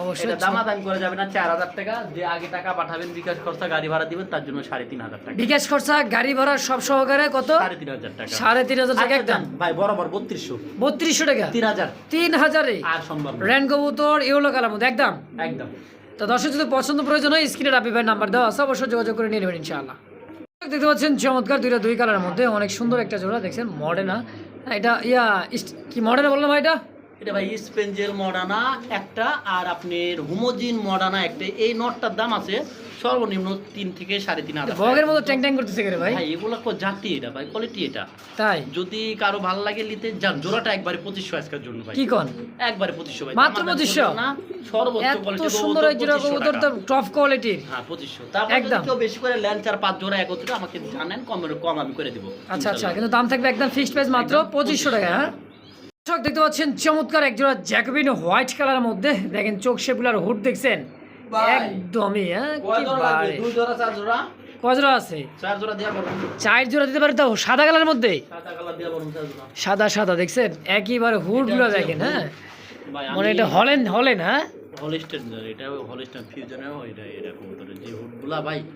অবশ্যই দামাদামি করে যাবে না চার হাজার টাকা। যে আগে টাকা পাঠাবেন বিকাশ খরচা গাড়ি ভাড়া দিবেন তার জন্য সাড়ে তিন হাজার টাকা। বিকাশ খরচা গাড়ি ভাড়া সব সহকারে কত? সাড়ে তিন হাজার টাকা। সাড়ে তিন হাজার টাকা আচ্ছা, একদম। ভাই বরাবর বত্রিশশো। বত্রিশশো টাকা? তিন হাজার। তিন হাজারে? আর সম্ভব র্যান কবুতর ইয়েলো কালার মধ্যে একদম? একদম। তো দর্শক যদি পছন্দ প্রয়োজন হয় স্ক্রিনে ভাই নাম্বার দেওয়া আছে অবশ্যই যোগাযোগ করে নিয়ে নেবেন ইনশাআল্লাহ। দেখতে পাচ্ছেন চমৎকার দুইটা দুই কালারের মধ্যে অনেক সুন্দর একটা জোড়া দেখছেন? মডেনা এটা ইয়া কি মডেনা বললাম ভাই এটা? এটা ভাই স্পেঞ্জেল মডানা একটা আর আপনার হুমোজিন মডানা একটা। এই নটটার দাম আছে সর্বনিম্ন তিন থেকে সাড়ে তিন হাজার মতো ট্যাং ট্যাং করতেছে রে ভাই? ভাই এগুলো কো জাতি এটা ভাই কোয়ালিটি এটা। তাই? যদি কারও ভালো লাগে নিতে যান জোড়াটা একবারে পঁচিশশো আজকের জন্য ভাই। কি কন? একবারে পঁচিশশো ভাই। মাত্র দামাদামি 2500? করবেন না সর্বোচ্চ কোয়ালিটি সুন্দর এক জোড়া কবুতর তো টপ কোয়ালিটির হ্যাঁ পঁচিশশো। তারপর একদম। কেউ বেশি করে ল্যান্ড চার পাঁচ জোড়া একত্রে আমাকে জানেন কমের কম আমি করে দিব। আচ্ছা আচ্ছা কিন্তু দাম থাকবে একদম ফিক্সড প্রাইস মাত্র পঁচিশশো টাকা হ্যাঁ? দর্শক দেখতে পাচ্ছেন চমৎকার এক জোড়া জ্যাকবিন হোয়াইট কালারের মধ্যে। দেখেন চোখ শেপুলার হুড দেখছেন। একদমই হ্যাঁ জোড়া কজোড়া আছে? চার দিতে পারে তো সাদা কালারের মধ্যে? সাদা সাদা দেখছেন? একইবারে দেখেন হ্যাঁ? মানে এটা হলেন হলেন হ্যাঁ?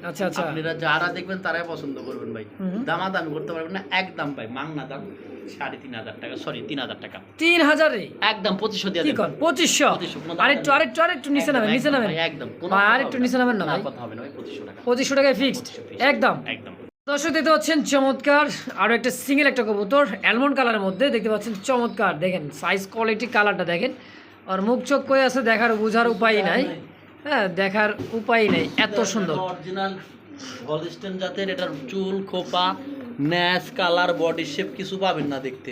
আচ্ছা আচ্ছা। আপনারা যারা দেখবেন তারাই পছন্দ করবেন ভাই। দামাদামি করতে পারবেন না একদম ভাই মাংনা দাম। সাড়ে তিন হাজার টাকা সরি তিন হাজার টাকা। তিন হাজারে? একদম পঁচিশশো দিয়ে কি কর? পঁচিশশো? আরেকটু আরেকটু আরেকটু নিচে নামেন নিচে নামেন। একদম কোনো ভাই, কথা আরেকটু নিচে নামেন না না কথা হবে না পঁচিশশো টাকা। পঁচিশশো টাকায় ফিক্সড একদম। একদম। দর্শক দেখতে পাচ্ছেন চমৎকার আরও একটা সিঙ্গেল একটা কবুতর অ্যালমন্ড কালারের মধ্যে দেখতে পাচ্ছেন চমৎকার। দেখেন সাইজ কোয়ালিটি কালারটা দেখেন। আর মুখ চোখ কয়ে আছে দেখার বোঝার উপায় নাই। হ্যাঁ দেখার উপায় নেই এত সুন্দর। অরিজিনাল হলিস্টেন জাতের এটার চুল খোপা ন্যাস কালার বডি শেপ কিছু পাবেন না দেখতে।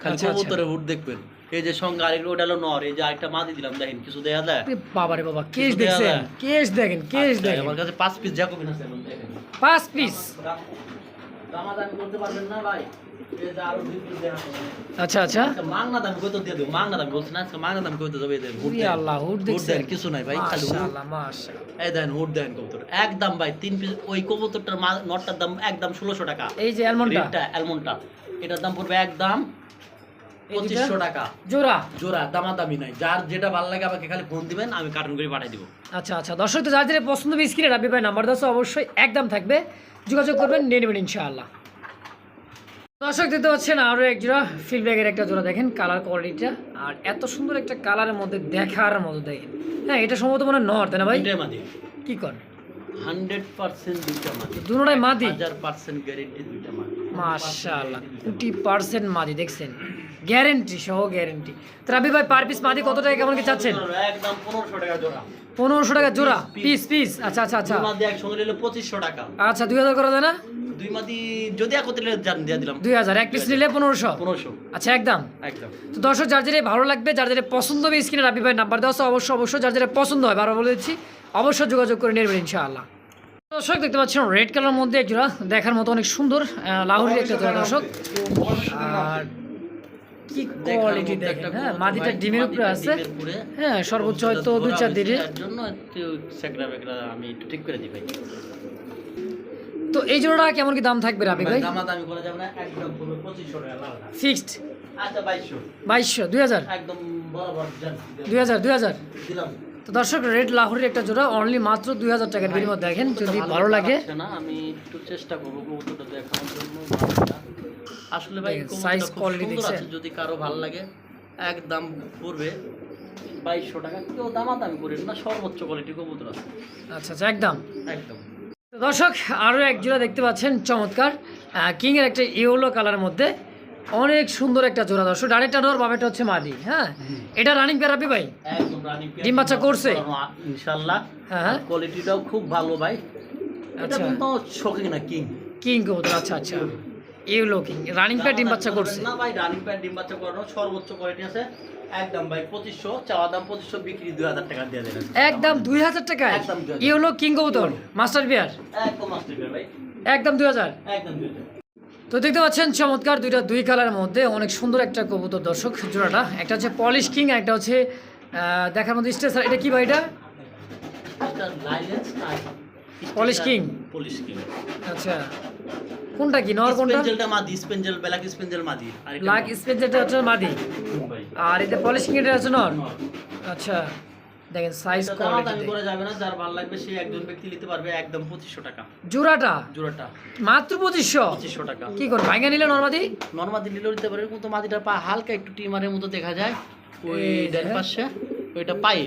খালি আচ্ছা, আচ্ছা। কবুতরের হুড দেখবেন। এই যে সঙ্গে আরেকটা ওটা হলো নর এই যে আরেকটা মাদি দিলাম দেখেন কিছু দেয়া যায়? বাবারে বাবা কেস কিছু দেখছেন? কেস দেখেন কেস দেখেন। আমার কাছে পাঁচ পিস জ্যাকোবিন আছে এখন দেখেন। পাঁচ পিস দামাদামি করতে পারবেন না ভাই? আচ্ছা আচ্ছা। মাংনা দাম কত দিয়ে দেবো? মাংনা দাম বলছি না আজকে মাংনা দাম কত এই দেন আল্লাহ দেখছেন। দেন কিছু নাই ভাই খালি এই দেন হুড দেন কবুতর। একদম ভাই তিন পিস ওই কবুতরটার নটটার দাম একদম ষোলোশো টাকা। এই যে অ্যালমন্ডটা অ্যালমন্ডটা এটার দাম পড়বে একদম? পঁচিশশো টাকা। জোড়া? জোড়া দামাদামি নাই। যার যেটা ভালো লাগে আমাকে খালি ফোন দিবেন আমি কার্টুন করে পাঠিয়ে দিব। আচ্ছা আচ্ছা। দর্শক তো যার যাদের পছন্দ স্ক্রিনে ভাই নাম্বার দশ অবশ্যই একদম থাকবে। যোগাযোগ করবেন নিয়ে নেবেন ইনশাআল্লাহ। দর্শক দেখতে পাচ্ছেন আরও এক জোড়া ফিল ব্যাগের একটা জোড়া দেখেন কালার কোয়ালিটিটা আর এত সুন্দর একটা কালারের মধ্যে দেখার মতো দেখেন। হ্যাঁ এটা সম্ভবত মনে নর তাই না ভাই? কি কর? হান্ড্রেড পার্সেন্ট দুইটা মাদি। দুটোটাই মাদি? হাজার পার্সেন্ট গ্যারেন্টি দুইটা মাদি। মাশাআল্লাহ কোটি পার্সেন্ট মাদি দেখছেন? গ্যারেন্টি সহ গ্যারেন্টি ভাই পার পিস মাদি কত টাকা কেমন কি চাচ্ছেন? একদম পনেরোশো টাকা জোড়া। পনেরোশো টাকা জোড়া? পিস পিস আচ্ছা আচ্ছা আচ্ছা। দুই মাদি একসঙ্গে নিলে পঁচিশশো টাকা। আচ্ছা দুই হাজার করা যায় না দুই মাদি যদি একত্রে জান দিয়ে দিলাম? দুই হাজার এক পিস নিলে পনেরোশো। পনেরোশো। আচ্ছা একদম। একদম। তো দর্শক যার ভালো লাগবে যার যেটা পছন্দ হবে স্ক্রিনে রাবি ভাই নাম্বার দেওয়া আছে অবশ্যই অবশ্যই যার পছন্দ হয় বারবার বলে দিচ্ছি অবশ্যই যোগাযোগ করে নেবেন ইনশাআল্লাহ। দর্শক দেখতে পাচ্ছেন রেড কালার মধ্যে এক জোড়া দেখার মতো অনেক সুন্দর লাহোরের একটা জোড়া দর্শক। আর কি কোয়ালিটি দেখেন হ্যাঁ মাদিটা ডিমের উপরে আছে। হ্যাঁ সর্বোচ্চ হয়তো দুই ধরা চার হয়েছে, দিনে তার জন্য একটু সেকড়া বেকড়া আমি একটু ঠিক করে দিই ভাই। তো এই জোড়াটা কেমন কি দাম থাকবে রাবি ভাই দামাদামি করা যাবে না একদম পুরো পঁচিশশো টাকা লালটা। ফিক্সড আচ্ছা বাইশশো। বাইশশো দুই হাজার? একদম বরাবর যান দুই হাজার দুই হাজার? দিলাম। তো দর্শক রেড লাহোরের একটা জোড়া অনলি মাত্র দুই হাজার টাকার বিনিময় দেখেন যদি ভালো লাগে। না আমি একটু চেষ্টা করব কবুতরটা দেখানোর জন্য আসলে ভাই quality সুন্দর দেখছেন? যদি কারও ভালো লাগে একদম পড়বে বাইশশো টাকা কেউ দামাদামি করেন না সর্বোচ্চ কোয়ালিটি কবুতর আছে। আচ্ছা আচ্ছা একদম। একদম। দর্শক আরও এক জোড়া দেখতে পাচ্ছেন চমৎকার। কিং এর একটা ইয়েলো কালারের মধ্যে অনেক সুন্দর একটা জোড়া দর্শক। ডানেরটা নর বামেটা হচ্ছে মাদি হ্যাঁ? এটা রানিং পেরাপি ভাই? ডিম বাচ্চা করছে? ইনশাল্লাহ হ্যাঁ, হ্যাঁ। কোয়ালিটিটাও খুব ভালো ভাই। আচ্ছা। শোকিং না কিং কিং কবুতর আচ্ছা আচ্ছা। ইউলো কিং রানিং প্যাড ডিম বাচ্চা করছে। না ভাই রানিং প্যাড ডিম বাচ্চা করানো সর্বোচ্চ কোয়ালিটি আছে। একদম ভাই পঁচিশশো চাওয়া দাম পঁচিশশো বিক্রি দুই হাজার টাকা দিয়ে দেবেন। একদম দুই হাজার টাকায় একদম 2000 ইউলো কিং কবুতর মাস্টার বিয়ার। একদম মাস্টার ভাই। একদম দুই হাজার। একদম দুই হাজার। তো দেখতে পাচ্ছেন চমৎকার দুইটা দুই কালারের মধ্যে অনেক সুন্দর একটা কবুতর দর্শক জোড়াটা। একটা হচ্ছে পলিশ কিং একটা হচ্ছে দেখার মধ্যে স্টেসার এটা কি ভাই এটা? Polish king. আচ্ছা। কোনটা কি নর কোনটা? স্পেঞ্জেলটা মাদি স্পেঞ্জেল ব্ল্যাক স্পেঞ্জেল মাদি। আর ব্ল্যাক স্পেস হচ্ছে মাদি। আর এটা পলিশিং এটা আছে নর আচ্ছা দেখেন সাইজ কোয়ালিটি করা যাবে না যার ভালো লাগবে সেই একজন ব্যক্তি নিতে পারবে একদম পঁচিশশো টাকা। জোড়াটা? জোড়াটা। মাত্র পঁচিশশো? পঁচিশশো টাকা। কি করে ভাঙা নিলে নর্মাদি? নর্মাদি নিলেও নিতে পারবে কিন্তু মাদিটা পা হালকা একটু টিমারের মতো দেখা যায়। ওই ডান পাশে ওইটা পায়ে।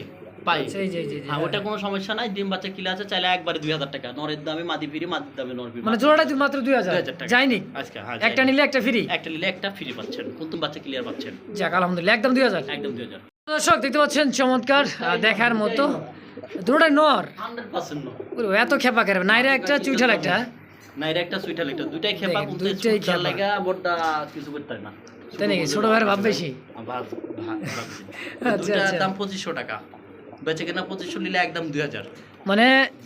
হ্যাঁ ওটা কোনো সমস্যা নাই ডিম বাচ্চা কিলে আছে চাইলে একবারে দুই হাজার টাকা। নরের দামে মাদি ফিরি মাদির দামে নর ফিরি। মানে জোড়াটা মাত্র দুই হাজার। টাকা। যায়নি? আজকে হ্যাঁ একটা। নিলে একটা ফ্রি? একটা নিলে একটা ফ্রি পাচ্ছেন। কুন্তুম বাচ্চা ক্লিয়ার পাচ্ছেন। যাক আলহামদুলিল্লাহ একদম দুই হাজার। একদম দুই হাজার। দর্শক দেখতে পাচ্ছেন চমৎকার দেখার মতো। দুটোটাই নর। এত খেপা করে নাইরা একটা চুইঠাল একটা না একটা সুইটার একটা। দুইটাই খেপা দেখেন, কিন্তু দুইটাই সুইটার খেপা। লাগা বড়টা কিছু করতে না। তাই নাকি? ছোট ভাইয়ের ভাব বেশি। আচ্ছা, আচ্ছা। দাম পঁচিশশো টাকা। বেচে কেনা পঁচিশশো নিলে একদম দুই হাজার। মানে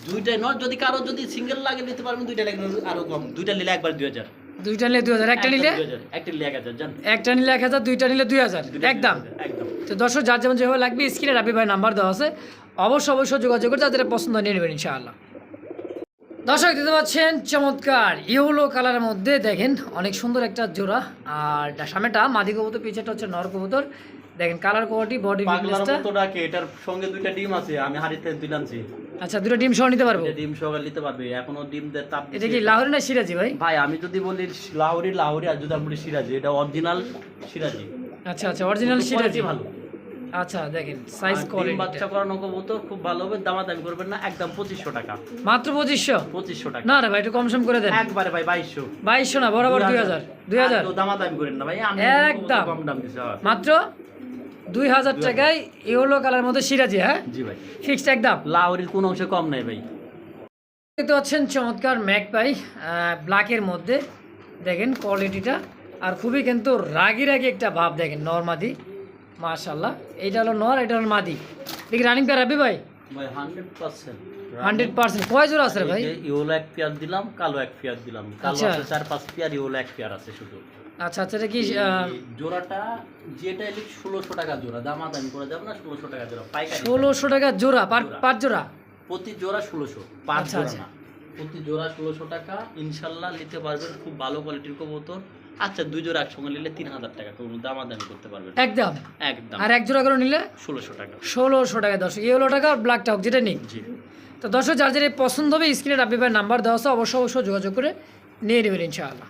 দুইটাই নট যদি কারও যদি সিঙ্গেল লাগে নিতে পারবেন দুইটা লাগে আরও কম। দুইটা নিলে একবার দুই হাজার। দুইটা নিলে দুই হাজার একটা নিলে একটা নিলে এক হাজার একটা নিলে এক হাজার দুইটা নিলে দুই হাজার একদম। একদম। তো দর্শক যার যেমন যেভাবে লাগবে স্ক্রিনে রাবি ভাই নাম্বার দেওয়া আছে। অবশ্যই অবশ্যই যোগাযোগ করে তাদের পছন্দ নিয়ে নেবেন ইনশাআল্লাহ। দর্শক দেখতে পাচ্ছেন চমৎকার ইউলো কালারের মধ্যে দেখেন অনেক সুন্দর একটা জোড়া। আর সামনেটা মাদি কবুতর পিছেটা হচ্ছে নর কবুতর। দেখেন কালার কোয়ালিটি বডি ফিটনেসটা মতো ডাকে এটার সঙ্গে দুইটা ডিম আছে আমি হাড়িতে দিলামছি আচ্ছা দুটো ডিম সহ নিতে পারব? ডিম সহকারে নিতে পারবে এখনও ডিম দের তাপ এটা কি লাহোরি না সিরাজি ভাই? ভাই আমি যদি বলি লাহোরি লাহোরি আর যদি আমি সিরাজি এটা অরিজিনাল সিরাজি। আচ্ছা আচ্ছা অরিজিনাল সিরাজি। ভালো। আচ্ছা দেখেন সাইজ কোয়ালিটি বাচ্চা করানো কবুতর খুব ভালো হবে দামাদামি করবেন না একদম পঁচিশশো টাকা। মাত্র পঁচিশশো? পঁচিশশো টাকা। না রে ভাই একটু কম সম করে দেন। একবারে ভাই বাইশশো। বাইশশো না বরাবর দুই হাজার। দুই হাজার। দামাদামি করেন না ভাই আমি একদম। কম দাম দিছি। মাত্র দুই হাজার টাকায় ইয়েলো কালার মধ্যে সিরাজি হ্যাঁ? জি ভাই। ফিক্সড একদম। লাহোরির কোনো অংশে কম নাই ভাই। দেখতে পাচ্ছেন চমৎকার ম্যাক পাই ব্ল্যাকের মধ্যে। দেখেন কোয়ালিটিটা আর খুবই কিন্তু রাগি রাগি একটা ভাব দেখেন নর মাদি। মাশাল্লাহ এইটা হলো নর এটা হলো মাদি। দেখি রানিং পেয়ার রাবি ভাই? ভাই হান্ড্রেড পার্সেন্ট কয় জোড়া আছে রে ভাই? ইউলো এক পেয়ার দিলাম কালো এক পেয়ার দিলাম। কালো আচ্ছা। আছে চার পাঁচ পেয়ার ইউলো এক পেয়ার আছে শুধু। আচ্ছা আচ্ছা এটা কি জোড়াটা যেটা এলে ষোলোশো টাকা জোড়া দামাদামি করে যাবে না ষোলোশো টাকা জোড়া পাইকারি ষোলোশো টাকা জোড়া পার জোড়া। পার জোড়া? প্রতি জোড়া ষোলোশো পাঁচ আচ্ছা, জোড়া আচ্ছা। না। প্রতি জোড়া ষোলোশো টাকা ইনশাল্লাহ নিতে পারবেন খুব ভালো কোয়ালিটির কবুতর। আচ্ছা দুই জোড়া একসঙ্গে নিলে তিন হাজার টাকা কোনো দামাদামি করতে পারবেন। একদম? একদম। আর এক জোড়া করে নিলে? ষোলোশো টাকা। ষোলোশো টাকা দর্শক। ইয়েলো টাকা আর ব্ল্যাকটা হোক যেটা নিক জি। তো দর্শক যার যেটা পছন্দ হবে স্ক্রিনে রাব্বি নাম্বার দেওয়া আছে অবশ্যই অবশ্যই যোগাযোগ করে নিয়ে নেবেন ইনশাআল্লাহ।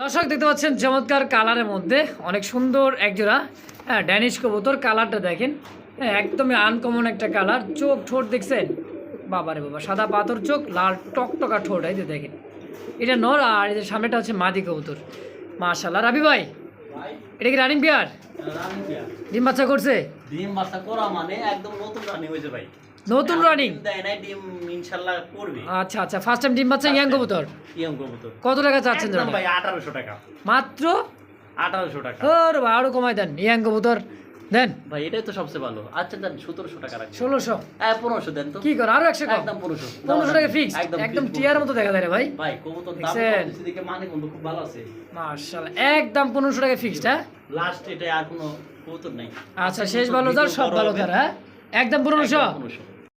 দর্শক দেখতে পাচ্ছেন চমৎকার কালারের মধ্যে অনেক সুন্দর একজোড়া হ্যাঁ ড্যানিশ কবুতর। কালারটা দেখেন হ্যাঁ একদমই আনকমন একটা কালার। চোখ ঠোঁট দেখছেন? বাবারে বাবা সাদা পাথর চোখ লাল টকটকা ঠোঁট এই যে দেখেন। এটা নর আর এই যে সামনেটা হচ্ছে মাদি কবুতর। মাশাল্লাহ রাবি ভাই এটা কি রানিং পেয়ার ডিম বাচ্চা করছে? ডিম বাচ্চা করা মানে একদম নতুন রানিং হয়েছে ভাই। নতুন রানিং ডিম করবে আচ্ছা আচ্ছা। ফার্স্ট টাইম ডিম বাচ্চা ইয়াং কবুতর ইয়ং কবুতর কত টাকা চাচ্ছেন একদম ভাই আঠারোশো টাকা। মাত্র? আঠারোশো টাকা। ওর ভাই আরও কমাই দেন। ইয়াং কবুতর দেন। ভাই এটাই তো সবচেয়ে ভালো। আচ্ছা দেন সতেরোশো টাকা রাখবেন। ষোলোশো। হ্যাঁ পনেরোশো দেন তো। কি কর? আরও কম? একদম পনেরোশো। টাকা ফিক্স একদম টিয়ার মতো দেখা যায় রে ভাই? ভাই কবুতর দাম? কম মানে খুব ভালো আছে। একদম টাকা ফিক্সড হ্যাঁ? লাস্ট এটা আর কোনো কবুতর নাই। আচ্ছা শেষ ভালো যার সব ভালো তার হ্যাঁ? একদম পনেরোশো। একদম 1500